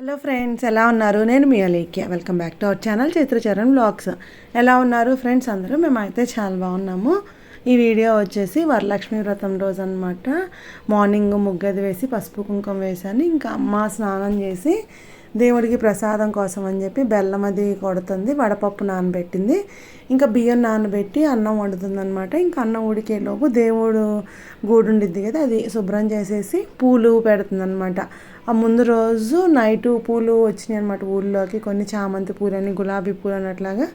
Hello friends ఎలా ఉన్నారు? నేను మీ Alekhya. Welcome back to our channel Chitracharan blogs ఎలా ఉన్నారు ఫ్రెండ్స్ అందరూ మేమైతే చాలా బాగున్నాము. ఈ వీడియో వచ్చేసి వరలక్ష్మి వ్రతం రోజు అనమాట మార్నింగ్ ముగ్గది వేసి పసుపు కుంకుమ వేసాను. ఇంకా అమ్మ స్నానం చేసి దేవుడికి ప్రసాదం కోసం అని చెప్పి బెల్లం అది కొడుతుంది వడపప్పు నానబెట్టింది. ఇంకా బియ్యం నానబెట్టి అన్నం వండుతుంది అనమాట ఇంకా అన్నం ఉడికేలోపు దేవుడు గూడు ఉండిద్ది కదా అది శుభ్రం చేసేసి పూలు పెడుతుంది అనమాట ఆ ముందు రోజు నైట్ పూలు వచ్చినాయి అనమాట ఊళ్ళోకి కొన్ని చామంతి పూలని గులాబీ పూలు అన్నట్లాగా.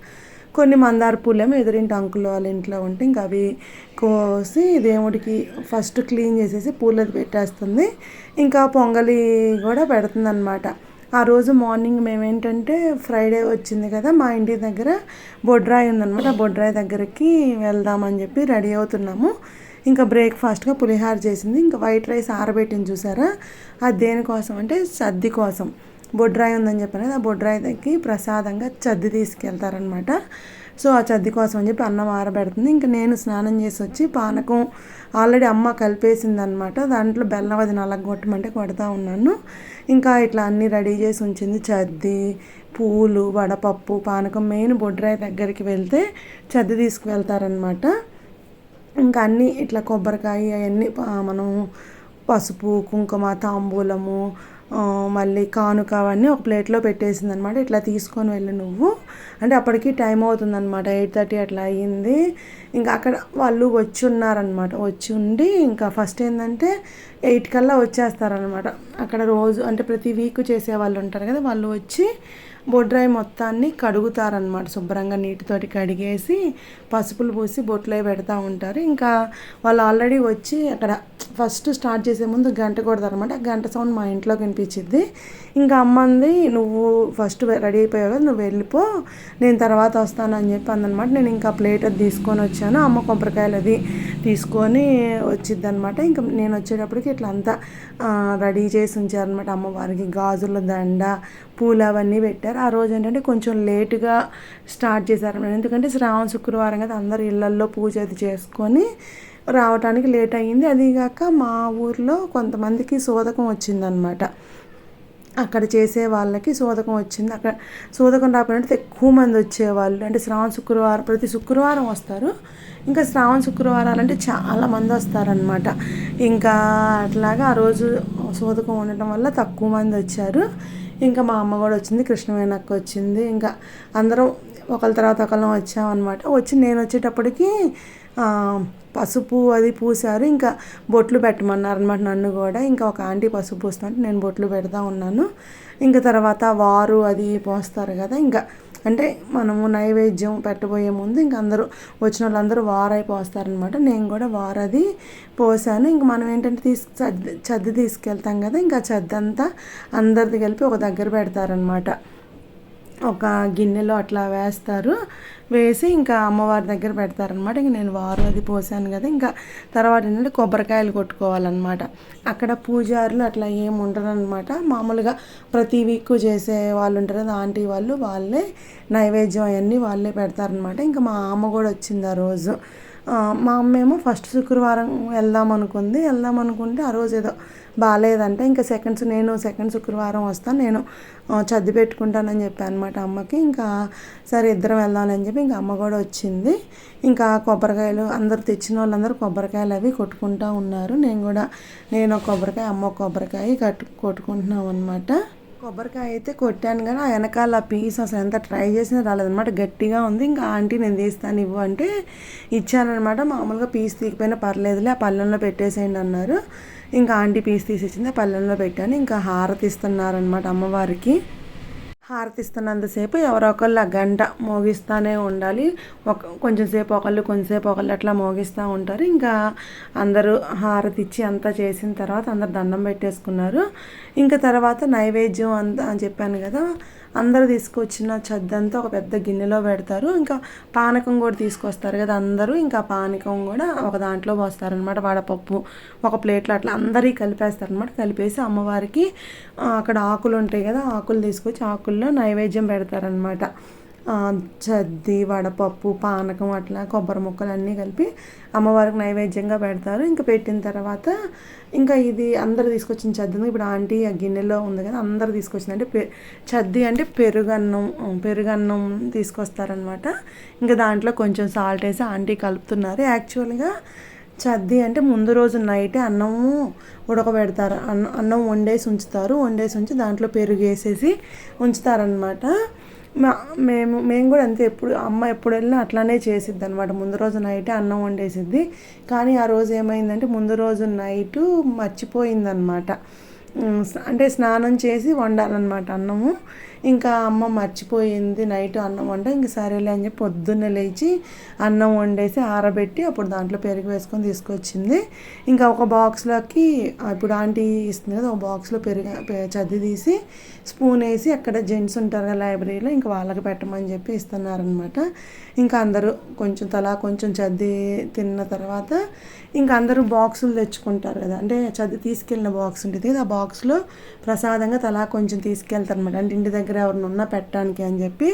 కొన్ని మందార పూలేమో ఎదురింటి అంకులు వాళ్ళ ఇంట్లో ఉంటే ఇంకా అవి కోసి దేవుడికి ఫస్ట్ క్లీన్ చేసేసి పూలది పెట్టేస్తుంది. ఇంకా పొంగలి కూడా పెడుతుంది అనమాట ఆ రోజు మార్నింగ్ మేమేంటంటే ఫ్రైడే వచ్చింది కదా మా ఇంటి దగ్గర బొడ్రాయి ఉందన్నమాట. ఆ బొడ్రాయి దగ్గరికి వెళ్దామని చెప్పి రెడీ అవుతున్నాము. ఇంకా బ్రేక్ఫాస్ట్గా పులిహార చేసింది. ఇంకా వైట్ రైస్ ఆరబెట్టింది చూసారా? అది దేనికోసం అంటే సద్ది కోసం. బొడ్రాయి ఉందని చెప్పాను ఆ బొడ్రాయి దగ్గరికి ప్రసాదంగా చద్ది తీసుకెళ్తారనమాట సో ఆ చద్ది కోసం అని చెప్పి అన్నం ఆరబెడుతుంది. ఇంకా నేను స్నానం చేసి వచ్చి పానకం ఆల్రెడీ అమ్మ కలిపేసింది అనమాట దాంట్లో బెల్లం అది నలగొట్టమంటే కొడతా ఉన్నాను. ఇంకా ఇట్లా అన్నీ రెడీ చేసి ఉంచింది చద్ది పూలు వడపప్పు పానకం. మెయిన్ బొడ్రాయి దగ్గరికి వెళ్తే చద్ది తీసుకువెళ్తారనమాట ఇంకా అన్నీ ఇట్లా కొబ్బరికాయ అవన్నీ మనం పసుపు కుంకుమ తాంబూలము మళ్ళీ కానుక అవన్నీ ఒక ప్లేట్లో పెట్టేసింది అనమాట ఇట్లా తీసుకొని వెళ్ళి నువ్వు. అంటే అప్పటికి టైం అవుతుందన్నమాట ఎయిట్ థర్టీ అట్లా అయ్యింది. ఇంకా అక్కడ వాళ్ళు వచ్చి ఉన్నారనమాట. వచ్చి ఉండి ఇంకా ఫస్ట్ ఏంటంటే ఎయిట్ కల్లా వచ్చేస్తారనమాట. అక్కడ రోజు అంటే ప్రతి వీక్ చేసే వాళ్ళు ఉంటారు కదా వాళ్ళు వచ్చి బొడ్రాయి మొత్తాన్ని కడుగుతారనమాట శుభ్రంగా నీటితోటి కడిగేసి పసుపులు పూసి బొట్లో పెడతా ఉంటారు. ఇంకా వాళ్ళు ఆల్రెడీ వచ్చి అక్కడ ఫస్ట్ స్టార్ట్ చేసే ముందు గంట కొడతారనమాట గంట సౌండ్ మా ఇంట్లో కనిపించింది ఇంకా అమ్మంది నువ్వు ఫస్ట్ రెడీ అయిపోయావు కదా నువ్వు వెళ్ళిపో నేను తర్వాత వస్తానని చెప్పి అందనమాట నేను ఇంకా ప్లేట్ అది తీసుకొని వచ్చాను. అమ్మ కొబ్బరికాయలు అది తీసుకొని వచ్చిద్ది అనమాట ఇంకా నేను వచ్చేటప్పటికి ఇట్లా అంతా రెడీ చేసి ఉంచారనమాట అమ్మవారికి గాజుల దండ పూలు అవన్నీ పెట్టారు. ఆ రోజు ఏంటంటే కొంచెం లేటుగా స్టార్ట్ చేశారు ఎందుకంటే శ్రావణ శుక్రవారం కదా అందరు ఇళ్ళల్లో పూజ అది చేసుకొని రావటానికి లేట్ అయ్యింది. అదిగాక మా ఊర్లో కొంతమందికి సోదకం వచ్చిందనమాట అక్కడ చేసే వాళ్ళకి సోదకం వచ్చింది. అక్కడ సోదకం రాకపోయినట్టు ఎక్కువ మంది వచ్చేవాళ్ళు. అంటే శ్రావణ శుక్రవారం ప్రతి శుక్రవారం వస్తారు. ఇంకా శ్రావణ శుక్రవారాలు అంటే చాలా మంది వస్తారనమాట ఇంకా అట్లాగా ఆ రోజు సోదకం ఉండటం వల్ల తక్కువ మంది వచ్చారు. ఇంకా మా అమ్మ కూడా వచ్చింది కృష్ణవేణక్క వచ్చింది ఇంకా అందరం ఒకళ్ళ తర్వాత ఒకళ్ళం వచ్చామన్నమాట. వచ్చి నేను వచ్చేటప్పటికి పసుపు అది పూసారు ఇంకా బొట్లు పెట్టమన్నారు అనమాట నన్ను కూడా. ఇంకా ఒక ఆంటీ పసుపు పూస్తుంటే నేను బొట్లు పెడతా ఉన్నాను. ఇంకా తర్వాత వారు అది పోస్తారు కదా ఇంకా అంటే మనము నైవేద్యం పెట్టబోయే ముందు ఇంక అందరూ వచ్చిన వాళ్ళందరూ వారై పోస్తారనమాట నేను కూడా వారది పోసాను. ఇంక మనం ఏంటంటే తీసు చద్ది చద్ది తీసుకెళ్తాం కదా ఇంకా చద్ది అంతా అందరిది కలిపి ఒక దగ్గర పెడతారనమాట ఒక గిన్నెలో అట్లా వేస్తారు. వేసి ఇంకా అమ్మవారి దగ్గర పెడతారనమాట. ఇంక నేను వారు అది పోసాను కదా ఇంకా తర్వాత ఏంటంటే కొబ్బరికాయలు కొట్టుకోవాలన్నమాట. అక్కడ పూజారులు అట్లా ఏమి ఉండరనమాట. మామూలుగా ప్రతి వీక్ చేసే వాళ్ళు ఉంటారు కదా ఆంటీ వాళ్ళు వాళ్ళే నైవేద్యం అవన్నీ వాళ్ళే పెడతారనమాట. ఇంకా మా అమ్మ కూడా వచ్చింది ఆ రోజు. మా మేము ఫస్ట్ శుక్రవారం వెళ్దాం అనుకుంది. వెళ్దాం అనుకుంటే ఆ రోజు ఏదో బాగాలేదంటే ఇంకా సెకండ్స్ నేను సెకండ్ శుక్రవారం వస్తాను నేను చదివి పెట్టుకుంటానని చెప్పాను అనమాట అమ్మకి. ఇంకా సరే ఇద్దరం వెళ్దామని చెప్పి ఇంకా అమ్మ కూడా వచ్చింది. ఇంకా కొబ్బరికాయలు అందరు తెచ్చిన వాళ్ళందరూ కొబ్బరికాయలు అవి కొట్టుకుంటూ ఉన్నారు. నేను కూడా నేను కొబ్బరికాయ అమ్మ కొబ్బరికాయ కట్టు కొట్టుకుంటున్నాం అనమాట కొబ్బరికాయ అయితే కొట్టాను కానీ ఆ వెనకాల పీస్ అసలు ఎంత ట్రై చేసినా రాలేదనమాట గట్టిగా ఉంది. ఇంకా ఆంటీ నేను తీస్తాను ఇవ్వు అంటే ఇచ్చానమాట మామూలుగా పీస్ తీకపోయినా పర్లేదులే ఆ పళ్ళెంలో పెట్టేసేయండి అన్నారు. ఇంకా ఆంటీ పీస్ తీసి ఇచ్చింది ఆ పళ్ళెంలో పెట్టాను. ఇంకా హారతి ఇస్తున్నారనమాట అమ్మవారికి. హారతిస్తున్నంతసేపు ఎవరో ఒకళ్ళు ఆ గంట మోగిస్తూనే ఉండాలి. ఒక కొంచెం సేపు ఒకళ్ళు కొంచెంసేపు ఒకళ్ళు అట్లా మోగిస్తూ ఉంటారు. ఇంకా అందరూ హారతి ఇచ్చి అంతా చేసిన తర్వాత అందరు దండం పెట్టేసుకున్నారు. ఇంకా తర్వాత నైవేద్యం అంతా అని చెప్పాను కదా అందరూ తీసుకొచ్చిన చెద్దంతా ఒక పెద్ద గిన్నెలో పెడతారు. ఇంకా పానకం కూడా తీసుకొస్తారు కదా అందరూ. ఇంకా పానకం కూడా ఒక దాంట్లో పోస్తారనమాట వడపప్పు ఒక ప్లేట్లో అట్లా అందరికీ కలిపేస్తారనమాట కలిపేసి అమ్మవారికి అక్కడ ఆకులు ఉంటాయి కదా ఆకులు తీసుకొచ్చి ఆకుల్లో నైవేద్యం పెడతారనమాట ఆ, చద్ది వడపప్పు పానకం అట్లా కొబ్బరి ముక్కలు అన్నీ కలిపి అమ్మవారికి నైవేద్యంగా పెడతారు. ఇంకా పెట్టిన తర్వాత ఇంకా ఇది అందరు తీసుకొచ్చిన చద్ది ఇప్పుడు ఆంటీ ఆ గిన్నెలో ఉంది కదా అందరు తీసుకొచ్చింది అంటే పె చద్ది అంటే పెరుగన్నం పెరుగన్నం తీసుకొస్తారనమాట ఇంకా దాంట్లో కొంచెం సాల్ట్ వేసి ఆంటీ కలుపుతున్నారు. యాక్చువల్గా చద్ది అంటే ముందు రోజు నైటే అన్నము ఉడకబెడతారు. అన్నం అన్నం వండేసి ఉంచుతారు. వండేసి ఉంచి దాంట్లో పెరుగు వేసేసి ఉంచుతారనమాట మా మేము మేము కూడా అంతే. ఎప్పుడు అమ్మ ఎప్పుడు వెళ్ళినా అట్లానే చేసిద్ది అనమాట ముందు రోజు నైట్ అన్నం వండేసిద్ది. కానీ ఆ రోజు ఏమైందంటే ముందు రోజు నైటు మర్చిపోయిందనమాట అంటే స్నానం చేసి వండాలన్నమాట అన్నము. ఇంకా అమ్మ మర్చిపోయింది నైట్ అన్నం వంట ఇంక సరేలే అని చెప్పి పొద్దున్నే లేచి అన్నం వండేసి ఆరబెట్టి అప్పుడు దాంట్లో పెరుగు వేసుకొని తీసుకొచ్చింది. ఇంకా ఒక బాక్స్లోకి ఇప్పుడు ఆంటీ ఇస్తుంది కదా ఒక బాక్స్లో పెరుగు చది తీసి స్పూన్ వేసి అక్కడ జెంట్స్ ఉంటారు కదా లైబ్రరీలో ఇంకా వాళ్ళకి పెట్టమని చెప్పి ఇస్తున్నారనమాట ఇంకా అందరూ కొంచెం తలా కొంచెం చద్ది తిన్న తర్వాత ఇంకా అందరూ బాక్సులు తెచ్చుకుంటారు కదా అంటే చద్ది తీసుకెళ్ళిన బాక్స్ ఉంటుంది కదా ఆ బాక్స్లో ప్రసాదంగా తలా కొంచెం తీసుకెళ్తారు అనమాట అంటే ఇంటి దగ్గర ఎవరిని ఉన్నా పెట్టడానికి అని చెప్పి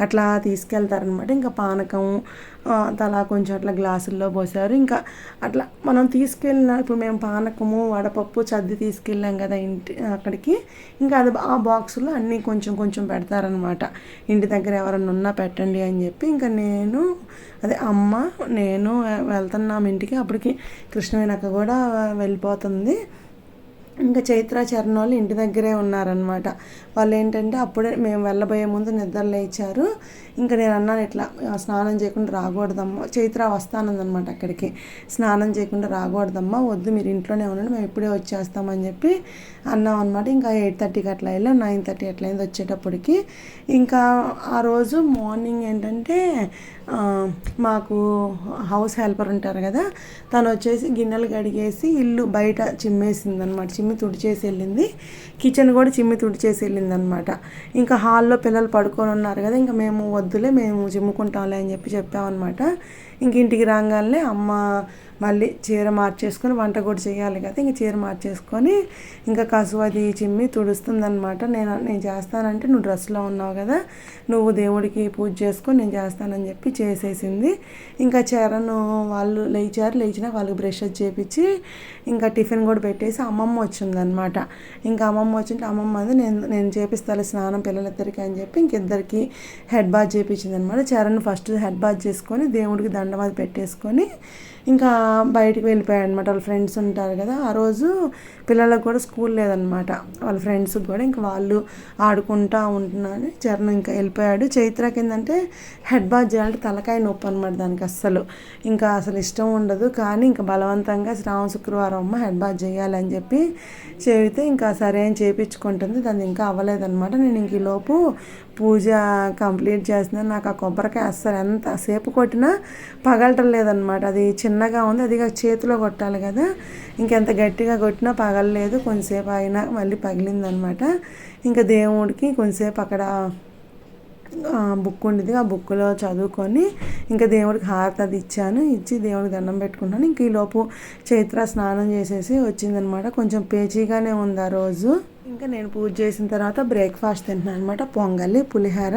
అట్లా తీసుకెళ్తారనమాట ఇంకా పానకం ఆ, తలా కొంచెం అట్లా గ్లాసుల్లో పోసారు. ఇంకా అట్లా మనం తీసుకెళ్ళిన ఇప్పుడు మేము పానకము వడపప్పు చద్ది తీసుకెళ్ళాం కదా ఇంటి అక్కడికి. ఇంకా అది ఆ బాక్సులో అన్నీ కొంచెం కొంచెం పెడతారనమాట ఇంటి దగ్గర ఎవరన్నా ఉన్నా పెట్టండి అని చెప్పి. ఇంకా నేను అదే అమ్మ నేను వెళ్తున్నాం ఇంటికి. అప్పటికి కృష్ణవేణక్క కూడా వెళ్ళిపోతుంది. ఇంకా చైత్ర చరణ్ వాళ్ళు ఇంటి దగ్గరే ఉన్నారనమాట వాళ్ళు ఏంటంటే అప్పుడే మేము వెళ్ళబోయే ముందు నిద్ర లేచారు. ఇంకా నేను అన్నాను ఇట్లా స్నానం చేయకుండా రాకూడదమ్మా. చైత్ర వస్తానందనమాట అక్కడికి. స్నానం చేయకుండా రాకూడదమ్మా వద్దు మీరు ఇంట్లోనే ఉండండి మేము ఇప్పుడే వచ్చేస్తామని చెప్పి అన్నాం అనమాట ఇంకా ఎయిట్ థర్టీకి అట్లా వెళ్ళాం నైన్ థర్టీ అట్లా అయింది వచ్చేటప్పటికి. ఇంకా ఆ రోజు మార్నింగ్ ఏంటంటే మాకు హౌస్ హెల్పర్ ఉంటారు కదా తను వచ్చేసి గిన్నెలు కడిగేసి ఇల్లు బయట చిమ్మేసింది అనమాట చిమ్మి తుడిచేసి వెళ్ళింది. కిచెన్ కూడా చిమ్మి తుడిచేసి వెళ్ళింది అనమాట ఇంకా హాల్లో పిల్లలు పడుకొని ఉన్నారు కదా ఇంకా మేము వద్దులే మేము చిమ్ముకుంటాంలే అని చెప్పి చెప్పామన్నమాట. ఇంక ఇంటికి రాగానే అమ్మ మళ్ళీ చీర మార్చేసుకొని వంట కూడా చేయాలి కదా ఇంక చీర మార్చేసుకొని ఇంకా కసువు అది చిమ్మి తుడుస్తుందనమాట నేను నేను చేస్తానంటే నువ్వు డ్రెస్లో ఉన్నావు కదా నువ్వు దేవుడికి పూజ చేసుకొని నేను చేస్తానని చెప్పి చేసేసింది. ఇంకా చరణ్ వాళ్ళు లేచారు లేచినా వాళ్ళకి బ్రష్ చేపించి ఇంకా టిఫిన్ కూడా పెట్టేసి అమ్మమ్మ వచ్చిందనమాట ఇంకా అమ్మమ్మ వచ్చింటే అమ్మమ్మ అది నేను నేను చేపిస్తాను స్నానం పిల్లలిద్దరికి అని చెప్పి ఇంకిద్దరికి హెడ్ బాత్ చేపించింది అనమాట చరణ్ ఫస్ట్ హెడ్ బాత్ చేసుకొని దేవుడికి దండ అది పెట్టేసుకొని ఇంకా బయటికి వెళ్ళిపోయాడు అనమాట వాళ్ళ ఫ్రెండ్స్ ఉంటారు కదా ఆ రోజు పిల్లలకు కూడా స్కూల్ లేదనమాట. వాళ్ళ ఫ్రెండ్స్ కూడా ఇంకా వాళ్ళు ఆడుకుంటా ఉంటున్నాను చరణ్ ఇంకా వెళ్ళిపోయాడు. చైత్రకి ఏంటంటే హెడ్ బాత్ చేయాలంటే తలకాయ నొప్పి అనమాట దానికి అస్సలు. ఇంకా అసలు ఇష్టం ఉండదు. కానీ ఇంకా బలవంతంగా శ్రావణ శుక్రవారం అమ్మ హెడ్ బాత్ చేయాలని చెప్పి చెబితే ఇంకా సరే అని చేయించుకుంటుంది దాన్ని ఇంకా అవ్వలేదన్నమాట నేను ఇంక ఈ లోపు పూజ కంప్లీట్ చేస్తున్నాను నాకు ఆ కొబ్బరికాయ అస్సలు ఎంతసేపు కొట్టినా పగలటం లేదనమాట అది చిన్నగా ఉంది అది చేతిలో కొట్టాలి కదా. ఇంకెంత గట్టిగా కొట్టినా పగలలేదు కొంచెంసేపు అయినా మళ్ళీ పగిలిందనమాట ఇంకా దేవుడికి కొంచెంసేపు అక్కడ బుక్ ఉండేది ఆ బుక్లో చదువుకొని ఇంకా దేవుడికి హారతి అది ఇచ్చాను ఇచ్చి దేవుడికి దండం పెట్టుకున్నాను. ఇంక ఈలోపు చైత్ర స్నానం చేసేసి వచ్చిందనమాట కొంచెం పేచీగానే ఉంది ఆ రోజు. ఇంకా నేను పూజ చేసిన తర్వాత బ్రేక్ఫాస్ట్ తింటున్నాను అనమాట పొంగలి పులిహోర.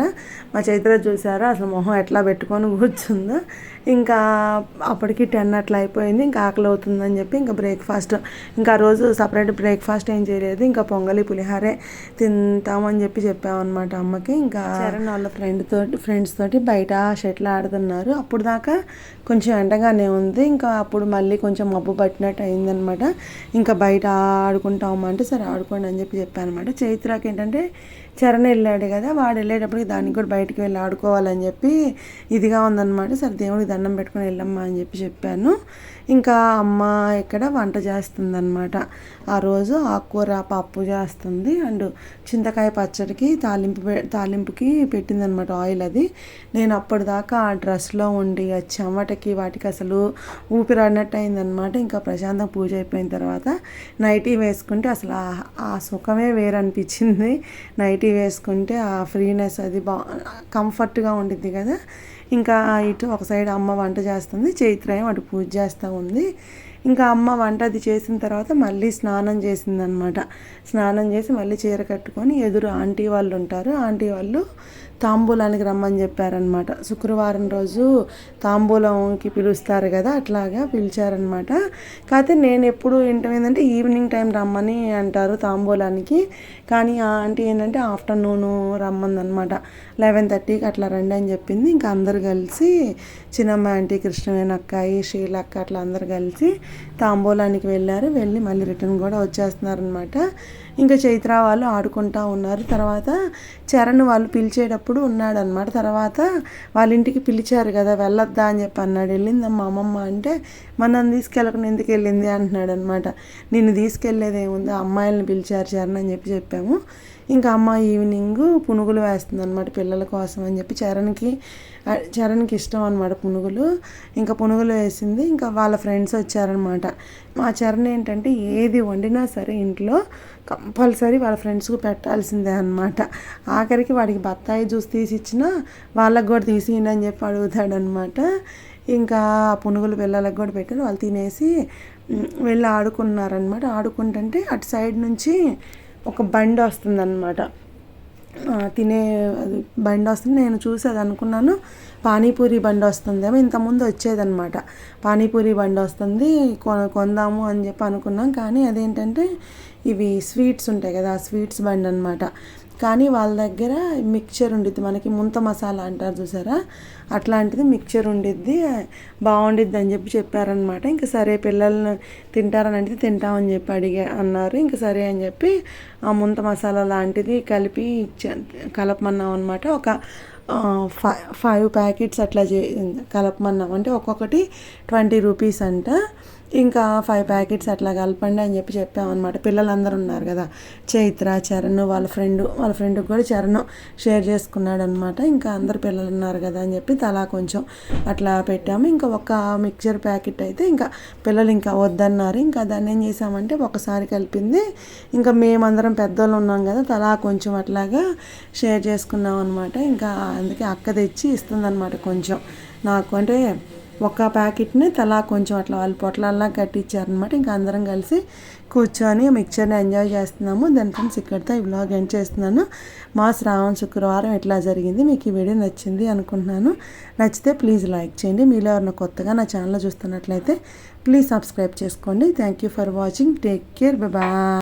మా చైత్ర చూసారా? అసలు మొహం ఎట్లా పెట్టుకొని కూర్చుందో. ఇంకా అప్పటికి టెన్ అట్లా అయిపోయింది. ఇంకా ఆకలి అవుతుందని చెప్పి ఇంకా బ్రేక్ఫాస్ట్ ఇంకా రోజు సపరేట్ బ్రేక్ఫాస్ట్ ఏం చేయలేదు. ఇంకా పొంగలి పులిహారే తింటామని చెప్పి చెప్పామన్నమాట అమ్మకి. ఇంకా చరణ్ వాళ్ళ ఫ్రెండ్ తోటి ఫ్రెండ్స్ తోటి బయట షటిల్ ఆడుతున్నారు. అప్పుడు దాకా కొంచెం ఎండగానే ఉంది. ఇంకా అప్పుడు మళ్ళీ కొంచెం మబ్బు పట్టినట్టు అయిందనమాట ఇంకా బయట ఆడుకుంటామంటే సరే ఆడుకోండి అని చెప్పి చెప్పాను అనమాట చైత్రాకి ఏంటంటే చరణ్ వెళ్ళాడు కదా వాడు వెళ్ళేటప్పటికి దానికి కూడా బయటికి వెళ్ళి ఆడుకోవాలని చెప్పి ఇదిగా ఉందన్నమాట. సరే దేవుడికి దండం పెట్టుకుని వెళ్ళమ్మా అని చెప్పి చెప్పాను. ఇంకా అమ్మ ఇక్కడ వంట చేస్తుందన్నమాట. ఆ రోజు ఆకుకూర పప్పు చేస్తుంది. అండ్ చింతకాయ పచ్చడికి తాలింపు పె- తాలింపుకి పెట్టిందనమాట ఆయిల్ అది. నేను అప్పటిదాకా ఆ డ్రెస్లో ఉండి ఆ చెమటకి వాటికి అసలు ఊపిరాడినట్టు అయిందనమాట ఇంకా ప్రశాంతం పూజ అయిపోయిన తర్వాత నైటీ వేసుకుంటే అసలు ఆ- సుఖం సుఖమే వేరు అనిపించింది నైటీ వేసుకుంటే ఆ ఫ్రీనెస్ అది బా కంఫర్ట్గా ఉంటుంది కదా. ఇంకా ఇటు ఒక సైడ్ అమ్మ వంట చేస్తుంది. చైత్రయం అటు పూజ చేస్తూ ఉంది. ఇంకా అమ్మ వంట అది చేసిన తర్వాత మళ్ళీ స్నానం చేసిందనమాట. స్నానం చేసి మళ్ళీ చీర కట్టుకొని ఎదురు ఆంటీ వాళ్ళు ఉంటారు. ఆంటీ వాళ్ళు తాంబూలానికి రమ్మని చెప్పారనమాట శుక్రవారం రోజు తాంబూలంకి పిలుస్తారు కదా అట్లాగా పిలిచారనమాట కాకపోతే నేను ఎప్పుడు ఏంటంటే ఈవినింగ్ టైం రమ్మని అంటారు తాంబూలానికి. కానీ ఆ ఆంటీ ఏంటంటే ఆఫ్టర్నూన్ రమ్మందనమాట లెవెన్ థర్టీకి అట్లా రండి అని చెప్పింది. ఇంకా అందరు కలిసి చిన్నమ్మ ఆంటీ కృష్ణవేణి అక్కాయి శ్రీలక్క అట్లా అందరు కలిసి తాంబూలానికి వెళ్ళారు. వెళ్ళి మళ్ళీ రిటర్న్ కూడా వచ్చేస్తున్నారనమాట ఇంకా చైత్ర వాళ్ళు ఆడుకుంటా ఉన్నారు. తర్వాత చరణ్ వాళ్ళు పిలిచేటప్పుడు ఉన్నాడనమాట తర్వాత వాళ్ళ ఇంటికి పిలిచారు కదా వెళ్ళొద్దా అని చెప్పి అన్నాడు. వెళ్ళిందమ్మా అమ్మమ్మ అంటే మనం తీసుకెళ్ళకుండా ఎందుకు వెళ్ళింది? అంటున్నాడు అనమాట నిన్ను తీసుకెళ్ళేది ఏముంది? అమ్మాయిలను పిలిచారు చరణ్ అని చెప్పి చెప్పాము. ఇంకా అమ్మ ఈవినింగ్ పునుగులు వేస్తుంది అనమాట పిల్లల కోసం అని చెప్పి చరణ్కి చరణ్కి ఇష్టం అనమాట పునుగులు. ఇంకా పునుగులు వేసింది ఇంకా వాళ్ళ ఫ్రెండ్స్ వచ్చారనమాట మా చరణ్ ఏంటంటే ఏది వండినా సరే ఇంట్లో కంపల్సరీ వాళ్ళ ఫ్రెండ్స్కి పెట్టాల్సిందే అనమాట ఆఖరికి వాడికి బత్తాయి జ్యూస్ తీసి ఇచ్చినా వాళ్ళకి కూడా తీసియండి అని చెప్పి అడుగుతాడనమాట ఇంకా పునుగులు పిల్లలకు కూడా పెట్టారు వాళ్ళు తినేసి వెళ్ళి ఆడుకున్నారనమాట ఆడుకుంటుంటే అటు సైడ్ నుంచి ఒక బండి వస్తుందన్నమాట. తినే అది బండి వస్తుంది. నేను చూసేది అనుకున్నాను. పానీపూరి బండి వస్తుందేమో. ఇంతకుముందు వచ్చేదనమాట పానీపూరి బండి వస్తుంది. కొందాము అని చెప్పి అనుకున్నాం. కానీ అదేంటంటే ఇవి స్వీట్స్ ఉంటాయి కదా ఆ స్వీట్స్ బండి అనమాట కానీ వాళ్ళ దగ్గర మిక్చర్ ఉండిద్ది. మనకి ముంత మసాలా అంటారు చూసారా? అట్లాంటిది మిక్చర్ ఉండిద్ది. బాగుండిద్ది అని చెప్పి చెప్పారనమాట ఇంకా సరే పిల్లల్ని తింటారని అంటే తింటామని చెప్పి అడిగా అన్నారు. ఇంకా సరే అని చెప్పి ఆ ముంత మసాలా లాంటిది కలిపి కలపమన్నాం అనమాట ఒక ఫైవ్ ఫైవ్ ప్యాకెట్స్ అట్లా చే కలపమన్నాం. అంటే ఒక్కొక్కటి ట్వంటీ రూపీస్ అంట. ఇంకా ఫైవ్ ప్యాకెట్స్ అట్లా కలపండి అని చెప్పి చెప్పామన్నమాట. పిల్లలందరూ ఉన్నారు కదా. చైత్ర చరణ్ వాళ్ళ ఫ్రెండ్ వాళ్ళ ఫ్రెండ్కి కూడా చరణ్ షేర్ చేసుకున్నాడు అనమాట ఇంకా అందరు పిల్లలు ఉన్నారు కదా అని చెప్పి తలా కొంచెం అట్లా పెట్టాము. ఇంకా ఒక మిక్చర్ ప్యాకెట్ అయితే ఇంకా పిల్లలు ఇంకా వద్దన్నారు. ఇంకా దాన్ని ఏం చేసామంటే ఒకసారి కలిపింది. ఇంకా మేమందరం పెద్దోళ్ళు ఉన్నాం కదా తలా కొంచెం అట్లాగా షేర్ చేసుకున్నాం అనమాట ఇంకా అందుకే అక్క తెచ్చి ఇస్తుందన్నమాట కొంచెం. నాకు అంటే ఒక ప్యాకెట్ని తలా కొంచెం అట్లా వాళ్ళు పొట్లల్లా కట్టించారనమాట ఇంకా అందరం కలిసి కూర్చొని మిక్చర్ని ఎంజాయ్ చేస్తున్నాము. దాని ఫ్రెండ్స్ ఇక్కడితో ఈ బ్లాగ్ ఎండ్ చేస్తున్నాను. మా శ్రావణ శుక్రవారం ఎట్లా జరిగింది మీకు ఈ వీడియో నచ్చింది అనుకుంటున్నాను. నచ్చితే ప్లీజ్ లైక్ చేయండి. మీలో ఎవరైనా కొత్తగా నా ఛానల్ చూస్తున్నట్లయితే ప్లీజ్ సబ్స్క్రైబ్ చేసుకోండి. Thank you for watching. Take care. Bye.